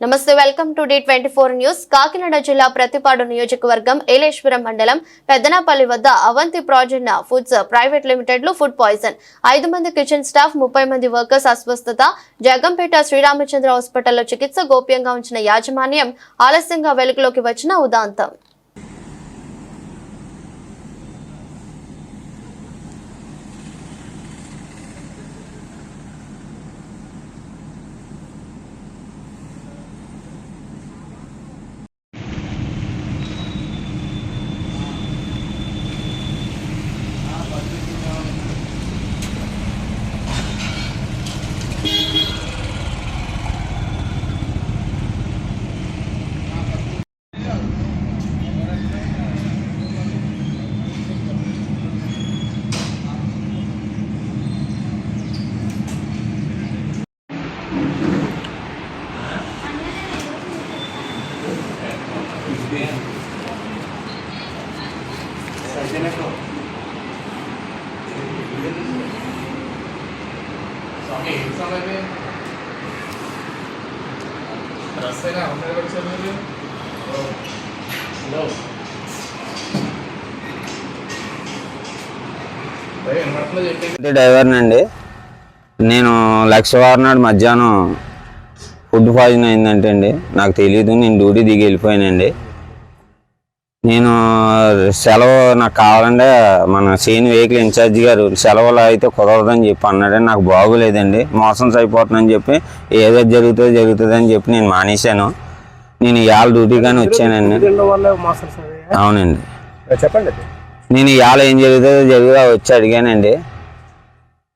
నమస్తే welcome to the twenty four news. Kakinada జిల్లా ప్రతిపాడు నియోజకవర్గం ఏలేశ్వరం మండలం పెద్దనాపల్లి వద్ద అవంతి ప్రాజెక్ట్ ఫుడ్స్ ప్రైవేట్ లిమిటెడ్లో ఫుడ్ పాయిజన్. ఐదు మంది కిచెన్ స్టాఫ్ ముప్పై మంది వర్కర్స్ అస్వస్థత. జగంపేట శ్రీరామచంద్ర హాస్పిటల్లో చికిత్స గోప్యంగా ఉంచిన యాజమాన్యం ఆలస్యంగా వెలుగులోకి వచ్చిన ఉదాంతం. స్వామి ఏం స్వామి మీరు హలో నేను లక్షవారం నాడు మధ్యాహ్నం ఫుడ్ పాయిజన్ అయిందంటే అండి. నాకు తెలియదు నేను డ్యూటీ దిగి వెళ్ళిపోయానండి. నేను సెలవు నాకు కావాలంటే మన సీన్ వెహికల్ ఇన్ఛార్జ్ గారు సెలవులు అయితే కుదరదని చెప్పి అన్నాడండి. నాకు బాగోలేదండి. మోషన్స్ అయిపోతుందని చెప్పి ఏదో జరుగుతుందో జరుగుతుంది అని చెప్పి నేను మానేశాను. నేను ఇవాళ డ్యూటీగానే వచ్చానండి. వల్ల మోసం సార్ అవునండి. చెప్పండి. నేను ఇవాళ ఏం జరుగుతుందో జరుగుతుందో వచ్చి అడిగానండి.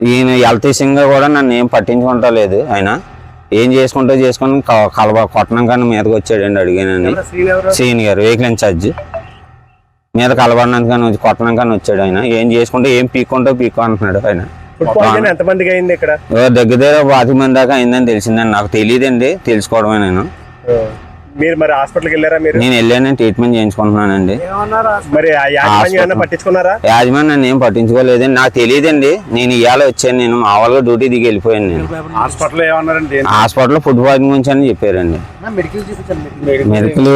ఈయన హెల్త్ విషయంగా కూడా నన్ను ఏం పట్టించుకుంటా లేదు ఆయన. ఏం చేసుకుంటో చేసుకుని క- కలబ కొట్టడం కన్నా మీదకి వచ్చాడండి అడిగానండి సీన్ గారు వెహికల్ ఇన్ఛార్జ్ మీద కలబడినందుకు కానీ కొట్టడం కానీ వచ్చాడు ఆయన. ఏం చేసుకుంటే ఏం పీక్కుంటో పీక్కో అంటున్నాడు ఆయన. అయింది ఇక్కడ? దగ్గర దగ్గర పాతి మంది దాకా అయిందని తెలిసిందండి. నాకు తెలియదండి తెలుసుకోవడమే నేను. మీరు మరి హాస్పిటల్కి వెళ్ళారా మీరు? నేను వెళ్ళాను ట్రీట్మెంట్ చేయించుకుంటున్నానండి. మరి ఆ యాజమాన్యం ఏమన్నా పట్టించుకున్నారా? యాజమాన్ నన్ను ఏం పట్టించుకోలేదండి. నాకు తెలియదండి. నేను ఇవాళ వచ్చాను నేను. మామూలుగా డ్యూటీ దిగి వెళ్ళిపోయాను నేను. హాస్పిటల్ ఏమన్నారండి? హాస్పిటల్లో ఫుడ్ పాయిజన్ గురించి అని చెప్పారండి. మెడికల్